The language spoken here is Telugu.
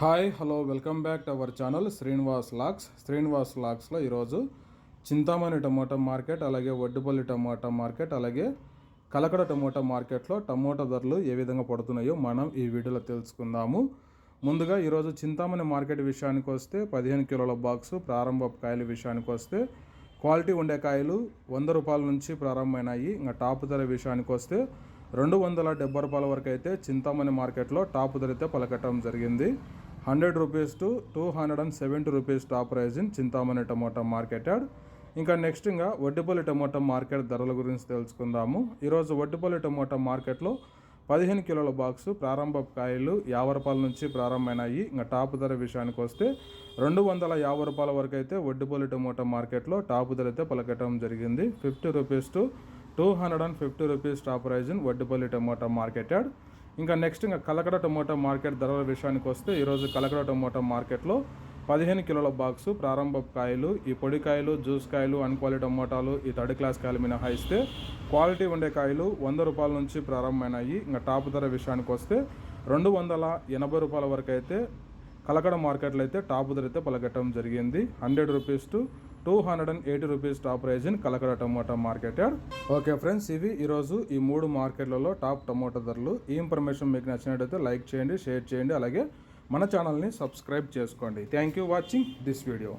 Hi hello welcome back to our channel Srinivas lakhs Srinivas లాక్స్లో ఈరోజు చింతామణి టమోటా మార్కెట్ అలాగే వడ్డుపల్లి టమోటా మార్కెట్ అలాగే కలకడ టమోటా మార్కెట్లో టమోటా ధరలు ఏ విధంగా పడుతున్నాయో మనం ఈ వీడియోలో తెలుసుకుందాము. ముందుగా ఈరోజు చింతామణి మార్కెట్ విషయానికి వస్తే పదిహేను కిలోల బాక్సు ప్రారంభ కాయల విషయానికి వస్తే క్వాలిటీ ఉండే కాయలు వంద రూపాయల నుంచి ప్రారంభమైనాయి. ఇంకా టాప్ ధర విషయానికి వస్తే రెండు వందల డెబ్బై రూపాయల వరకు అయితే చింతామణి మార్కెట్లో టాప్ ధర పలకటం జరిగింది. Hundred rupees to two hundred and seventy rupees top price in Chintamani tomato market add. ఇంకా నెక్స్ట్ ఇంకా వడ్డిపల్లి టమోటా మార్కెట్ ధరల గురించి తెలుసుకుందాము. ఈరోజు వడ్డిపల్లి టమోటా మార్కెట్లో పదిహేను కిలోల బాక్సు ప్రారంభ కాయలు యాభై రూపాయల నుంచి ప్రారంభమైనాయి. ఇంకా టాప్ ధర విషయానికి వస్తే రెండు వందల యాభై రూపాయల వరకు అయితే వడ్డిపల్లి టమోటా మార్కెట్లో టాప్ ధర అయితే పలకటం జరిగింది. Fifty rupees to two hundred and fifty rupees top price in Vaddipalli tomato market ఇంకా నెక్స్ట్ ఇంకా కలకడ టమోటా మార్కెట్ ధరల విషయానికి వస్తే ఈరోజు కలకడ టమోటా మార్కెట్లో పదిహేను కిలోల బాక్సు ప్రారంభ కాయలు ఈ పొడి కాయలు జ్యూస్ కాయలు అన్క్వాలిటీ టమోటాలు ఈ థర్డ్ క్లాస్ కాయలు మినహాయిస్తే క్వాలిటీ ఉండే కాయలు వంద రూపాయల నుంచి ప్రారంభమైనాయి. ఇంకా టాప్ ధర విషయానికి వస్తే రెండు వందల ఎనభై రూపాయల వరకు అయితే కలకడ మార్కెట్లో అయితే టాప్ ధర అయితే పలకటం జరిగింది. Hundred rupees to two hundred and eighty rupees top price in Kalakada tomato market okay friends ఇవి ఈరోజు ఈ మూడు మార్కెట్లలో టాప్ టమోటా ధరలు. ఈ ఇన్ఫర్మేషన్ మీకు నచ్చినట్టయితే లైక్ చేయండి షేర్ చేయండి అలాగే మన ఛానల్ని సబ్స్క్రైబ్ చేసుకోండి. Thank you watching this video